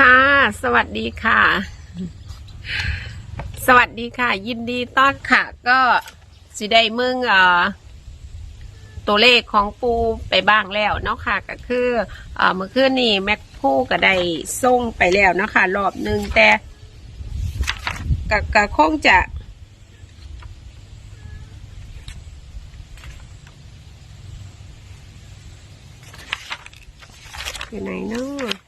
ค่ะ สวัสดีค่ะ สวัสดีค่ะ ยินดีต้อนค่ะ ก็สิได้มึงเอ่อตัวเลขของปูไปบ้างแล้วเนาะค่ะ ก็คือเอ่อเมื่อคืนนี้แม็กพูก็ได้ส่งไปแล้วเนาะค่ะ รอบหนึ่งแต่ก็ก็คงจะอยู่ไหนเนาะ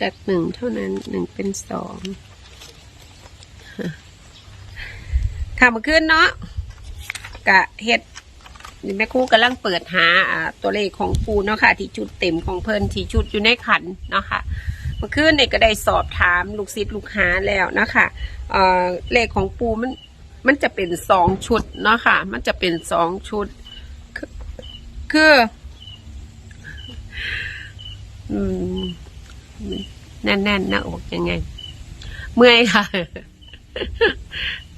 จากหนึ่งเท่านั้นหนึ่งเป็นสองค่ะมาขึ้นเนาะกะเฮ็ดนี่แม่ครูกำลังเปิดหาตัวเลขของปูเนาะค่ะ ที่ชุดเต็มของเพิ่นที่ชุดอยู่ในขันเนาะค่ะเมื่อคืนเนี่ยก็ได้สอบถามลูกศิษย์ลูกหาแล้วนะคะเออเลขของปูมันมันจะเป็นสองชุดเนาะค่ะ มันจะเป็นสองชุด คือคืออืม แน่นๆหน้าอกยังไง เมื่อยค่ะ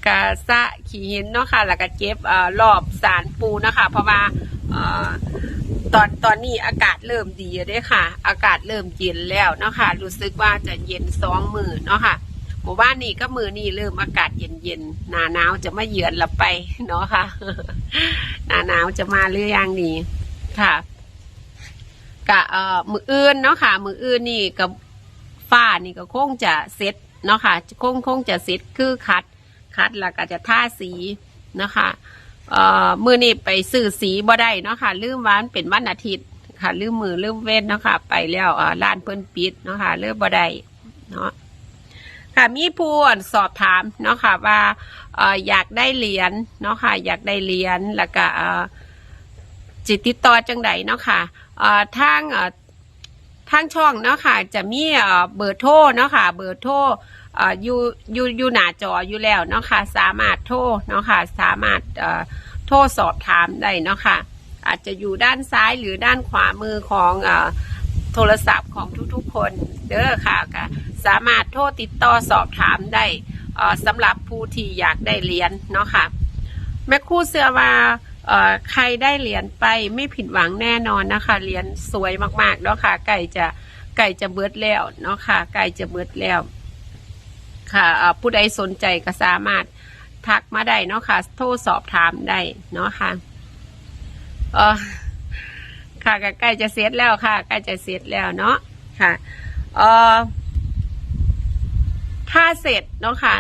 กะสะขี่หินเนาะค่ะ แล้วก็เจ็บเอ่อรอบสารปูเนาะค่ะ เพราะว่าเอ่อตอนตอนนี้อากาศเริ่มดีแล้วเด้ค่ะ อากาศเริ่มเย็นแล้วเนาะค่ะ รู้สึกว่าจะเย็นสองมือเนาะค่ะหมู่บ้านนี้ก็มือนี่เริ่มอากาศเย็นๆหนาหนาวจะมาเยือนเราไปเนาะค่ะ หนาหนาวจะมาหรือยังนี่ค่ะ กะเอ่อมืออื่นเนาะค่ะ มืออื่นนี่กับฟ้านี่ก็คงจะเสร็จเนาะค่ะคงคงจะเสร็จคือคัด คัดแล้วก็จะท่าสีเนาะคะเอ่อมือนี่ไปซื้อสีบ่ได้เนาะค่ะลืมวันเป็นวันอาทิตย์ค่ะลืมมือลืมเว้นเนาะค่ะ ไปแล้วอ่ร้านเพิ่นปิดเนาะค่ะลืมบ่ได้เนาะค่ะมีผู้สอบถามเนาะค่ะว่าเอ่ออยากได้เหรียญเนาะค่ะ อยากได้เหรียญแล้วก็เอ่อจิตติดต่อจังไดเนาะค่ะเอ่อ ทางทางช่องเนาะค่ะจะมีเบอร์โทรเนาะค่ะเบอร์โทรออยู่อยู่อยู่หน้าจออยู่แล้วเนาะค่ะสามารถโทรเนาะค่ะสามารถโทรสอบถามได้เนาะค่ะอาจจะอยู่ด้านซ้ายหรือด้านขวามือของอโทรศัพท์ของทุกๆคนเด้อค่ะก็สามารถโทรติดต่อสอบถามได้สำหรับผู้ที่อยากได้เหรียญเนาะค่ะแม่ครู่เสื้อว่า ใครได้เหรียญไปไม่ผิดหวังแน่นอนนะคะเหรียญสวยมากๆเนาะค่ะไก่จะไก่จะเบิดแล้วเนาะค่ะไก่จะเบิดแล้ว ค่ะผู้ใดสนใจก็สามารถทักมาได้เนาะค่ะ โทรสอบถามได้เนาะค่ะเออค่ะใกล้จะเสร็จแล้วค่ะใกล้จะเสร็จแล้วเนาะค่ะเอ่อถ้าเสร็จเนาะค่ะ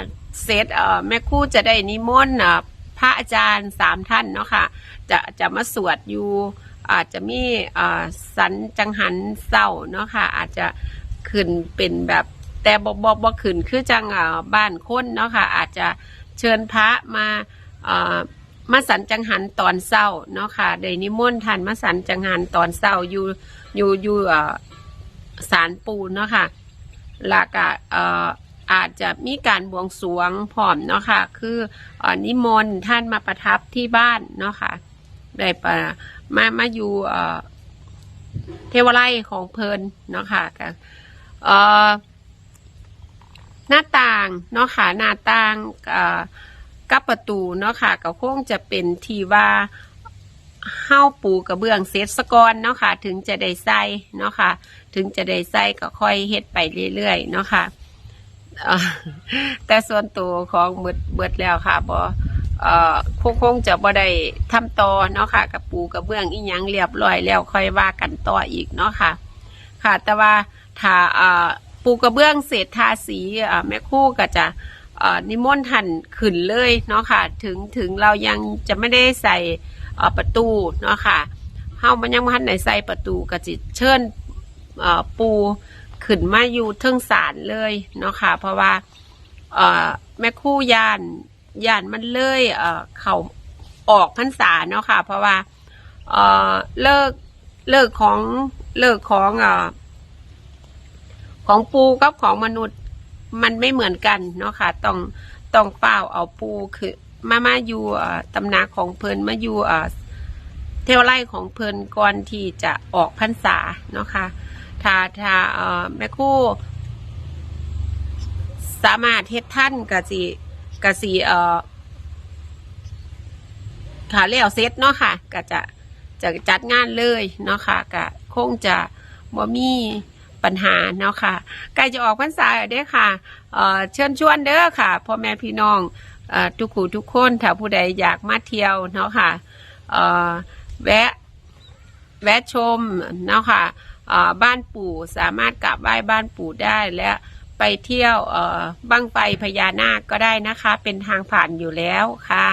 เสร็จเออแม่คู่จะได้นิมนต์เอ่อ พระอาจารย์สามท่านเนาะค่ะจะจะมาสวดอยู่อาจจะมีอ่อสันจังหันเศร้าเนาะค่ะอาจจะขึ้นเป็นแบบแต่บอบอบอขึ้นคือจังอ่อบ้านคนเนาะค่ะอาจจะเชิญพระมาอ่อมาสันจังหันตอนเศร้าเนาะค่ะได้นิมนต์ท่านมาสันจังหันตอนเศร้าอยู่อยู่อยู่อ่อสารปูนเนาะค่ะล้วก็เอ่อ อาจจะมีการบวงสรวงพร้อมเนาะค่ะ คืออนิมนต์ท่านมาประทับที่บ้านเนาะค่ะได้ปมามาอยู่เทวไลของเพลินเนาะค่ะก็เอ่อหน้าต่างเนาะค่ะหน้าต่างกับประตูเนาะค่ะก็คงจะเป็นทีว่าเฮ้าปูกระเบื้องเซตสกอนเนาะค่ะ ถึงจะได้ใส่เนาะค่ะ ถึงจะได้ใส่ก็ค่อยเฮ็ดไปเรื่อยๆเนาะค่ะเอ่อ แต่ส่วนตัวของเบิดเบิดแล้วค่ะบอคงคงจะบ่ได้ทำต่อเนาะค่ะ กับปูกระเบื้องอีหยังเรียบร้อยแล้วค่อยว่ากันต่ออีกเนาะค่ะ ค่ะ แต่ว่าถ้าปูกระเบื้องเสร็จทาสีแม่คู่ก็จะนิมนต์ท่นขึ้นเลยเนาะค่ะ ถึงถึงเรายังจะไม่ได้ใส่ประตูเนาะค่ะเฮามันยังบ่ทันได้ใส่ประตูก็จิเชิญปู ขึ้นมาอยู่เทิงศาลเลยเนาะค่ะ เพราะว่าเอ่อแม่คู่ยานยานมันเลยเอ่อเขาออกพรรษาเนาะค่ะ เพราะว่าเอ่อเลิกเลิกของเลิกของเอ่อของปูกับของมนุษย์มันไม่เหมือนกันเนาะค่ะ ต้องต้องเฝ้าเอาปูคือมามาอยู่เอ่อตำนักของเพลินมาอยู่เอ่อเทวไร่ของเพลินก่อนที่จะออกพรรษาเนาะค่ะ ถ้าถ้าเอ่อแม่ครู่ สามารถเฮ็ดท่านกะสิกะสิเอ่อขาเลี้ยวเซตเนาะค่ะก็จะจะจัดงานเลยเนาะค่ะก็คงจะบ่มีปัญหาเนาะค่ะใกล้จะออกพรรษาแล้วเด้อค่ะเอ่อเชิญชวนเด้อค่ะพ่อแม่พี่น้องเอ่อทุกคู่ทุกคนถ้าผู้ใดอยากมาเที่ยวเนาะค่ะเอ่อแวะแวะชมเนาะค่ะ บ้านปู่สามารถกราบไหว้บ้านปู่ได้และไปเที่ยวบั้งไฟพญานาคก็ได้นะคะ เป็นทางผ่านอยู่แล้วค่ะ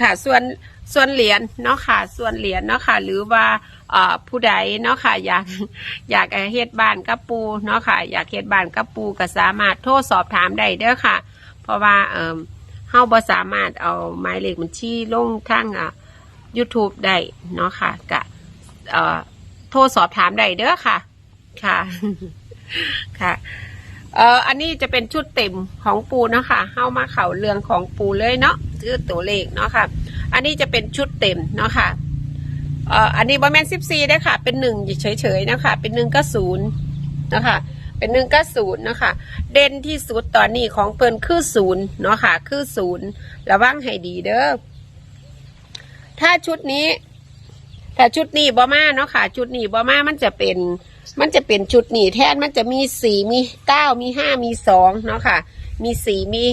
ค่ะส่วนส่วนเหรียญเนาะค่ะ ส่วนเหรียญเนาะค่ะ หรือว่าผู้ใดเนาะค่ะ อยากอยากเฮ็ดบ้านกับปูเนาะค่ะ อยากเฮ็ดบ้านกับปูก็สามารถโทรสอบถามได้เด้อค่ะ เพราะว่าเอ่อเฮาบ่สามารถเอาหมายเลขบัญชีลงทางอะ YouTube ได้เนาะค่ะกะ เอ่อโทรสอบถามได้เด้อค่ะ ค่ะ ค่ะ เอ่ออันนี้จะเป็นชุดเต็มของปูเนาะค่ะเข้ามาเข่าเรื่องของปูเลยเนาะคือตัวเลขเนาะค่ะ อันนี้จะเป็นชุดเต็มเนาะค่ะ เอ่ออันนี้บอแมนสิบสี่ได้ค่ะ เป็นหนึ่งเฉยๆนะคะเป็นหนึ่งก็ศูนย์นะคะเป็นหนึ่งก็ศูนย์นะคะ เด่นที่สุดตอนนี้ของเพิ่นคือศูนย์เนาะค่ะ คือศูนย์ระวังให้ดีเด้อถ้าชุดนี้ ถ้าชุดนี้บอมาเนาะค่ะ ชุดนี้บอมามันจะเป็น มันจะเป็นชุดนี้แทนมันจะมีสี่มีเก้ามีห้ามีสองเนาะค่ะ มีสี่มี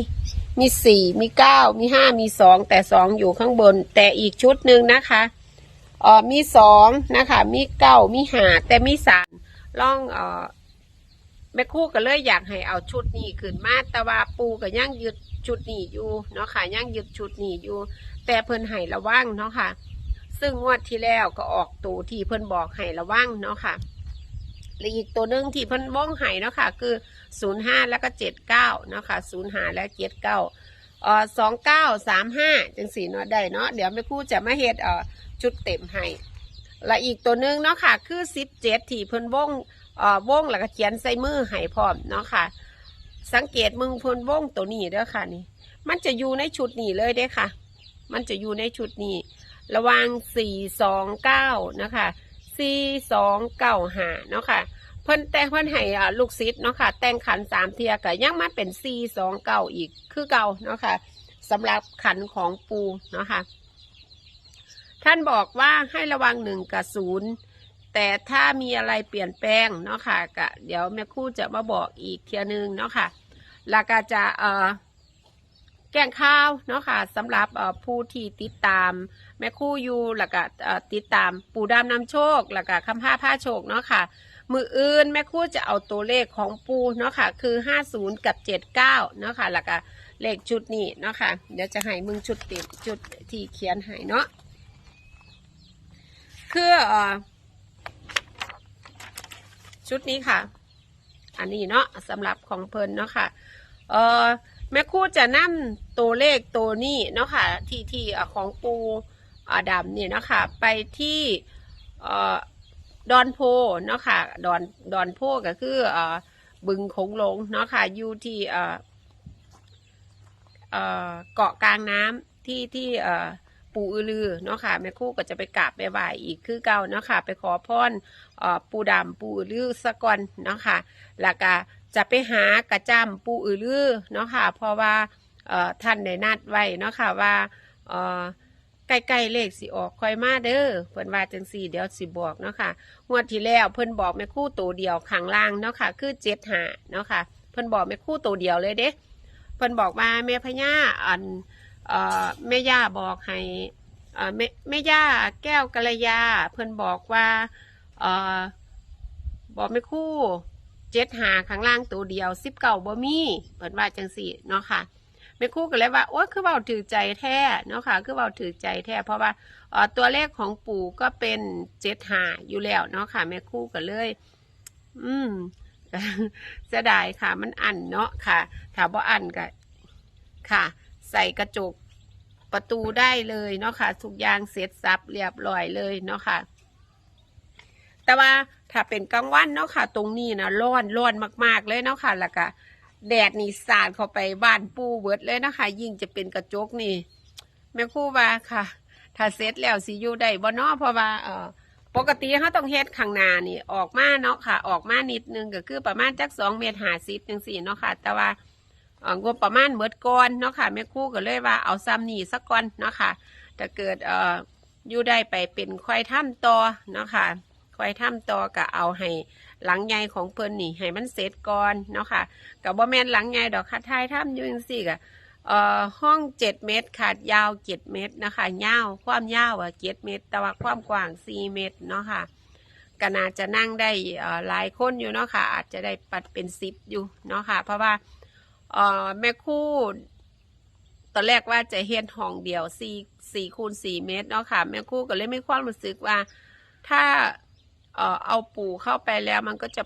มีสี่มีเก้ามีห้ามีสองแต่สองอยู่ข้างบน แต่อีกชุดหนึ่งนะคะเออมีสองนะคะ มีเก้ามีห้าแต่มีสามล่องเออแม่คู่ก็เลยอยากให้เอาชุดนี้ขึ้นมาแต่ว่าปูก็ยังยึดชุดนี้อยู่เนาะค่ะยังยึดชุดนี้อยู่ แต่เพิ่นให้ระวังเนาะค่ะ ซึ่งงวดที่แล้วก็ออกตัวที่เพิ่นบอกให้ระวังเนาะค่ะและอีกตัวหนึ่งที่เพิ่นบ้องให้เนาะค่ะ คือศูนย์ห้าแล้วก็เจ็ดเก้าเนาะค่ะศูนย์ห้าและเจ็ดเก้าเอ่อสองเก้าสามห้าจังสี่เนาะได้เนาะเดี๋ยวแม่คู่จะมาเฮ็ดเอ่อชุดเต็มให้และอีกตัวหนึ่งเนาะค่ะ คือสิบเจ็ดที่เพิ่นวงเอ่องแล้วก็เขียนใส่มือให้พร้อมเนาะค่ะ สังเกตมึงเพิ่นวงตัวนี้เด้อค่ะนี่ มันจะอยู่ในชุดนี้เลยเด้อค่ะ มันจะอยู่ในชุดนี้ ระวังสี่สองเก้านะคะสี่สองเก้าหาเนาะค่ะเพิ่นแต่งเพิ่นให้อ่าลูกศิษย์เนาะค่ะ แต่งขันสามเทียก็ยังมาเป็นสี่สองเก้าอีกคือเก่าเนาะค่ะสำหรับขันของปูเนาะค่ะท่านบอกว่าให้ระวังหนึ่งกับศูนย์แต่ถ้ามีอะไรเปลี่ยนแปลงเนาะค่ะก็เดี๋ยวแม่คู่จะมาบอกอีกเทียหนึงเนาะค่ะแล้วก็จะเอ่อ แกงข้าวเนาะค่ะสำหรับผู้ที่ติดตาม แม่คู่อยู่แล้วก็ติดตามปู่ดำนำโชคแล้วก็คำผ้าผ้าโชคเนาะค่ะมืออื่นแม่คู่จะเอาตัวเลขของปูเนาะค่ะคือห้าศูนย์กับเจ็ดเก้าเนาะค่ะแล้วก็เลขชุดนี้เนาะค่ะเดี๋ยวจะให้มึงชุดต็มจุดที่เขียนให้เนาะคืออชุดนี้ค่ะ อันนี้เนาะสำหรับของเพลินเนาะค่ะเอ่อ แม่ครู่จะนำตัวเลขตัวนี้เนาะค่ะที่ที่ของปูดำเนี่ยเนาะค่ะไปที่ดอนโพเนาะค่ะดอนดอนโพก็คืออบึงคงลงเนาะค่ะอยู่ที่เกาะกลางน้ำที่ที่เอ่อปูอือลือเนาะค่ะแม่คู่ก็จะไปกราบไปไหว้อีกคือเก่าเนาะค่ะไปขอพรอ่อปูดำปูอือลือสะก่อนเนาะค่ะแล้วก็ จะไปหากระจำปูอือลือเนาะค่ะเพราะว่าท่านได้นัดไว้เนาะค่ะว่าใกล้ๆเลขสิออกคอยมาเด้อเพิ่นว่าจังสี่เดี๋ยวสิบอกเนาะค่ะงวดที่แล้วเพิ่นบอกแม่คู่ตัวเดียวข้างล่างเนาะค่ะ คือเจ็ดหาเนาะค่ะ เพิ่นบอกแม่คู่ตัวเดียวเลยเด้เพิ่นบอกว่าแม่พญาอันแม่ย่าบอกให้แม่แม่ย่าแก้วกัลยา เพิ่นบอกว่าบอกแม่คู่ เจ็ดหาข้างล่างตัวเดียวสิบเก่าบ่มีเปิดว่าจังสี่เนาะค่ะแม่คู่ก็เลยว่าโอ้คือเบาถือใจแท้เนาะค่ะ คือเบาถือใจแท้เพราะว่าตัวเลขของปู่ก็เป็นเจ็ดหาอยู่แล้วเนาะค่ะแม่คู่ก็เลย อืมเสียดายค่ะ มันอันเนาะค่ะถ้าบ่อันก็ค่ะ ใส่กระจกประตูได้เลยเนาะค่ะทุกอย่างเสร็จสับเรียบร้อยเลยเนาะค่ะ แต่ว่า ถ้าเป็นกลางวันเนาะค่ะ ตรงนี้นะร้อนร้อนมาก ๆ เลยเนาะค่ะแล้วก็แดดนี่สาดเข้าไปบ้านปูเบิดเลยนะคะ ยิ่งจะเป็นกระจกนี่แม่คู่ว่าค่ะ ถ้าเสร็จแล้วสิอยู่ได้บ่เนาะเพราะว่าเออปกติเขาต้องเฮ็ดข้างหน้านี่ออกมาเนาะค่ะ ออกมานิดนึงก็คือประมาณจักสองเมตรห้าสิบจังสี่เนาะค่ะ แต่ว่าเอองบประมาณเบิดก่อนเนาะค่ะแม่คู่ก็เลยว่าเอาซ้ำนี่สักก่อนเนาะค่ะถ้าเกิดเอ่ออยู่ได้ไปเป็นควายถ้ำต่อเนาะค่ะ ควายถ้ำต่อก็เอาให้หลังใหญ่ของเพิ่นนี่ให้มันเสร็จก่อนเนาะค่ะกับบ่าแม่นหลังใหญ่ดอกค่ะทายถ้ำอยู่จังซี่ก็เอ่อห้อง7เมตรค่ะยาว7เมตรนะคะยาวความยาวอะ7เมตร แต่ว่าความกว้าง4เมตรเนาะค่ะก็น่าจะนั่งได้เอ่อหลายคนอยู่เนาะค่ะ อาจจะได้ปัดเป็น10อยู่เนาะค่ะ เพราะว่าเอ่อแม่คู่ตอนแรกว่าจะเฮ็ดห้องเดียวสี่สี่คูณสี่เมตรเนาะค่ะ แม่คู่ก็เลยไม่ความรู้สึกว่า ถ้า เอ่อเอาปูเข้าไปแล้วมันก็จะ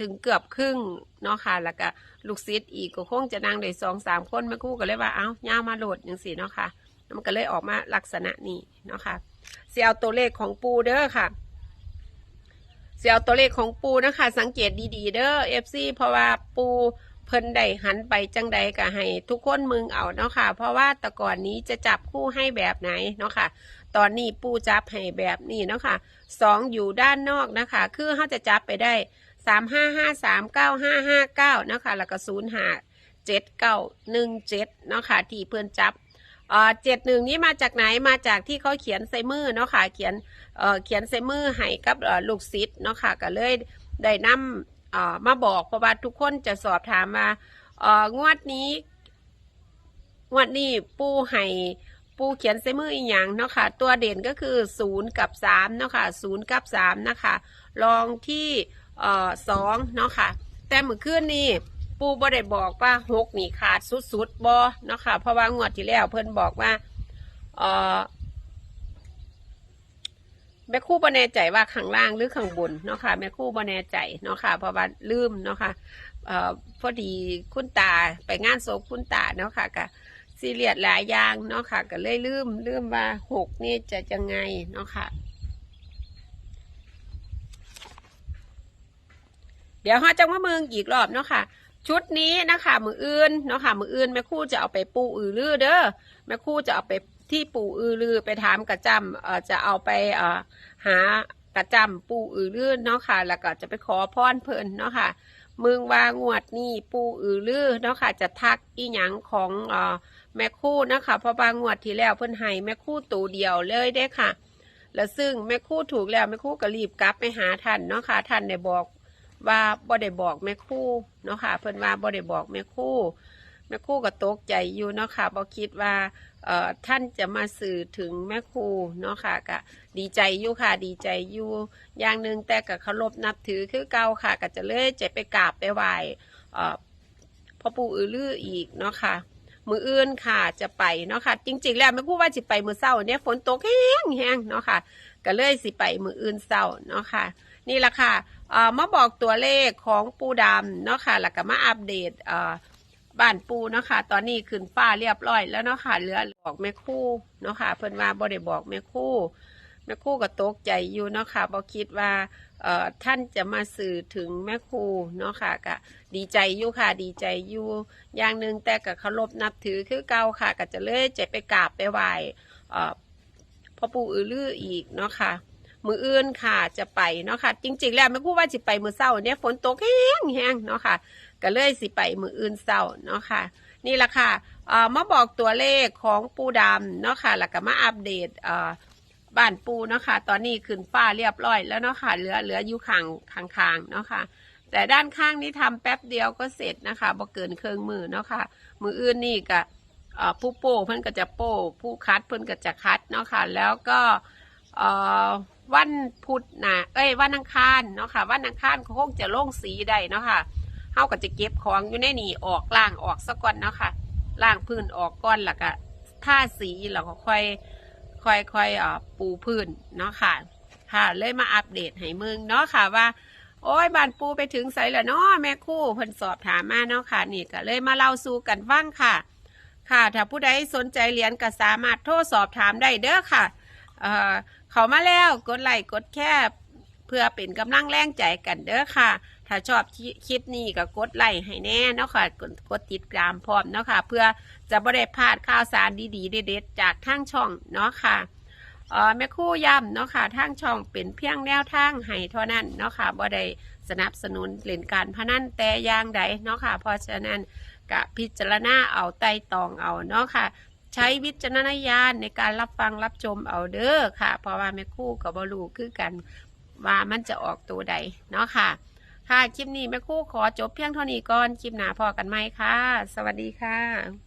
ถึงเกือบครึ่งเนาะค่ะ แล้วก็ลูกศิษย์อีกก็คงจะนั่งได้สองสามคนแม่คู่ก็เลยว่าเอ้าย่ามาโหลดอย่างสี่เนาะค่ะแล้วมันก็เลยออกมาลักษณะนี้เนาะค่ะเสียเอาตัวเลขของปูเด้อค่ะเสียเอาตัวเลขของปูนะคะ สังเกตดีๆเด้อเอฟซีเพราะว่าปู เพิ่นได้หันไปจังใดก็ให้ทุกคนมึงเอาเนาะค่ะ เพราะว่าแต่ก่อนนี้จะจับคู่ให้แบบไหนเนาะค่ะ ตอนนี้ปูจับให้แบบนี้เนาะค่ะสองอยู่ด้านนอกนะคะ คือเขาจะจับไปได้สามห้าห้าสามเก้าห้าห้าเก้านาะคะแล้วก็ศูนย์ห้าเจ็ดเก้าหนึ่งเจ็ดเนาะค่ะที่เพื่อนจับเอ่อเจ็ดหนึ่งนี้มาจากไหนมาจากที่เขาเขียนใส่มือเนาะค่ะเขียนเเขียนใส่มือให้กับลูกศิษย์เนาะค่ะก็เลยได้นำเอ่อ มาบอกเพราะว่าทุกคนจะสอบถามมาเอองวดนี้งวดนี้ปูให้ปูเขียนใส่มืออีกอย่างเนาะค่ะ ตัวเด่นก็คือศูนย์กับสามเนาะค่ะศูนย์กับสามนะคะลองที่เอ่อสองเนาะค่ะ แต่เมื่อคืนนี้ปูบ่ได้บอกว่าหกนี่ขาดสุดๆบอเนาะค่ะ เพราะว่างวดที่แล้วเพิ่นบอกว่าเอ่อ แม่คู่บ่แน่ใจว่าข้างล่างหรือข้างบนเนาะค่ะแม่คู่บ่แน่ใจเนาะค่ะเพราะว่าลืมเนาะค่ะเอ่อพอดีคุณตาไปงานศพคุณตาเนาะค่ะก็ซีเรียสหลายอย่างเนาะค่ะก็เลยลืมลืมว่าหกนี่จะยังไงเนาะค่ะเดี๋ยวเราจะมาเมืองอีกรอบเนาะค่ะชุดนี้นะคะมืออื่นเนาะค่ะมืออื่นแม่คู่จะเอาไปปูอือลือเด้อแม่คู่จะเอาไป ที่ปู่อือลือไปถามกระจำเอ่อจะเอาไปเอ่อหากระจำปู่อือลือเนาะค่ะ แล้วก็จะไปขอพรเพิ่นเนาะค่ะมึงว่างวดนี้ปูอือลือเนาะค่ะ จะทักอีหยังของเอ่อแม่คู่นะคะเพราะบางงวดที่แล้วเพิ่นให้แม่คู่ตัวเดียวเลยเด้ค่ะ แล้วซึ่งแม่คู่ถูกแล้วแม่คู่ก็รีบกลับไปหาท่านเนาะค่ะท่านได้บอกว่าบ่ได้บอกแม่คู่เนาะค่ะ เพิ่นว่าบ่ได้บอกแม่คู่แม่คู่ก็ตกใจอยู่เนาะค่ะบ่คิดว่า ท่านจะมาสื่อถึงแม่ครูเนาะค่ะก็ดีใจอยู่ค่ะดีใจอยู่อย่างหนึ่งแต่ก็เคารพนับถือคือเก่าค่ะก็จะเลยจะไปกราบไปไหว้พ่อปู่อือลืออีกเนาะค่ะมืออื่นค่ะจะไปเนาะค่ะ จริง ๆ แล้วแม่ครูว่าสิไปมือเศร้าเนี่ยฝนตกแห้งแห้งเนาะค่ะก็เลยสิไปมืออื่นเศร้าเนาะค่ะ นี่แหละค่ะมาบอกตัวเลขของปูดำเนาะค่ะแล้วก็มาอัปเดต บ้านปูเนาะค่ะ ตอนนี้ขึ้นฟ้าเรียบร้อยแล้วเนาะค่ะ เหลือบอกแม่คู่เนาะค่ะ เพิ่นว่าบ่ได้บอกแม่คู่แม่คู่ก็ตกใจอยู่เนาะค่ะบ่คิดว่าเอ่อท่านจะมาสื่อถึงแม่ครู่เนาะค่ะก็ดีใจอยู่ค่ะ ดีใจอยู่อย่างหนึ่งแต่ก็เคารพนับถือคือเก่าค่ะก็จะเลยจะไปกราบไปไหว้เอ่อพ่อปู่อือลืออีกเนาะค่ะมืออื่นค่ะจะไปเนาะค่ะ จริง ๆ แล้วไม่พูดว่าสิไปมือเศร้าเนี่ยฝนตกแห้งแห้งๆเนาะค่ะ ก็เลยสิไปมืออื่นเศร้าเนาะค่ะ นี่แหละค่ะมาบอกตัวเลขของปูดำเนาะค่ะแล้วก็มาอัปเดตบ้านปูเนาะค่ะ ตอนนี้ขึ้นฟ้าเรียบร้อยแล้วเนาะค่ะ เหลือเหลืออยู่ข้างข้างางๆเนาะค่ะ แต่ด้านข้างนี้ทำแป๊บเดียวก็เสร็จนะคะบ่เกินเครื่องมือเนาะค่ะ มืออื่นนี่ก็ผู้โป้เพิ่นก็จะโป้ ผู้คัดเพิ่นก็จะคัดเนาะค่ะ แล้วก็วันพุธนะเอ้ยวันอังคารเนาะค่ะ วันอังคารเขาคงจะลงสีได้เนาะค่ะ เฮาก็จะเก็บของอยู่ในนี่ออกล่างออกซะก่อนเนาะค่ะล่างพื้นออกก่อนแล้วก็ท่าสีแล้วก็ค่อยค่อยค่อยอ่อปูพื้นเนาะค่ะ ค่ะเลยมาอัปเดตให้มึงเนาะค่ะว่า โอ้ยบานปูไปถึงไสแล้วเนาะแม่คู่เพิ่นสอบถามมาเนาะค่ะ นี่ก็เลยมาเล่าสู่กันฟังค่ะ ค่ะ ถ้าผู้ใดสนใจเรียนก็สามารถโทรสอบถามได้เด้อค่ะเอ่อเขามาแล้วกดไลค์กดแคบเพื่อเป็นกำลังแรงใจกันเด้อค่ะ ถ้าชอบคลิปนี้ก็กดไลค์ให้แน่เนาะค่ะกดกดติดตามพร้อมเนาะค่ะ เพื่อจะไม่ได้พลาดข่าวสารดีๆเด็ดๆจากทางช่องเนาะค่ะเออแม่คู่ย้ำเนาะค่ะทางช่องเป็นเพียงแนวทางให้เท่านั้นเนาะค่ะบ่ได้สนับสนุนเล่นการพนันแต่อย่างใดเนาะค่ะ เพราะฉะนั้นก็พิจารณาเอาไต่ตองเอาเนาะค่ะ ใช้วิจารณญาณในการรับฟังรับชมเอาเด้อค่ะ เพราะว่าแม่คู่กับบรูคือกันว่ามันจะออกตัวใดเนาะค่ะ ค่ะ คลิปนี้แม่คู่ขอจบเพียงเท่านี้ก่อน คลิปหน้าพอกันไหมค่ะ สวัสดีค่ะ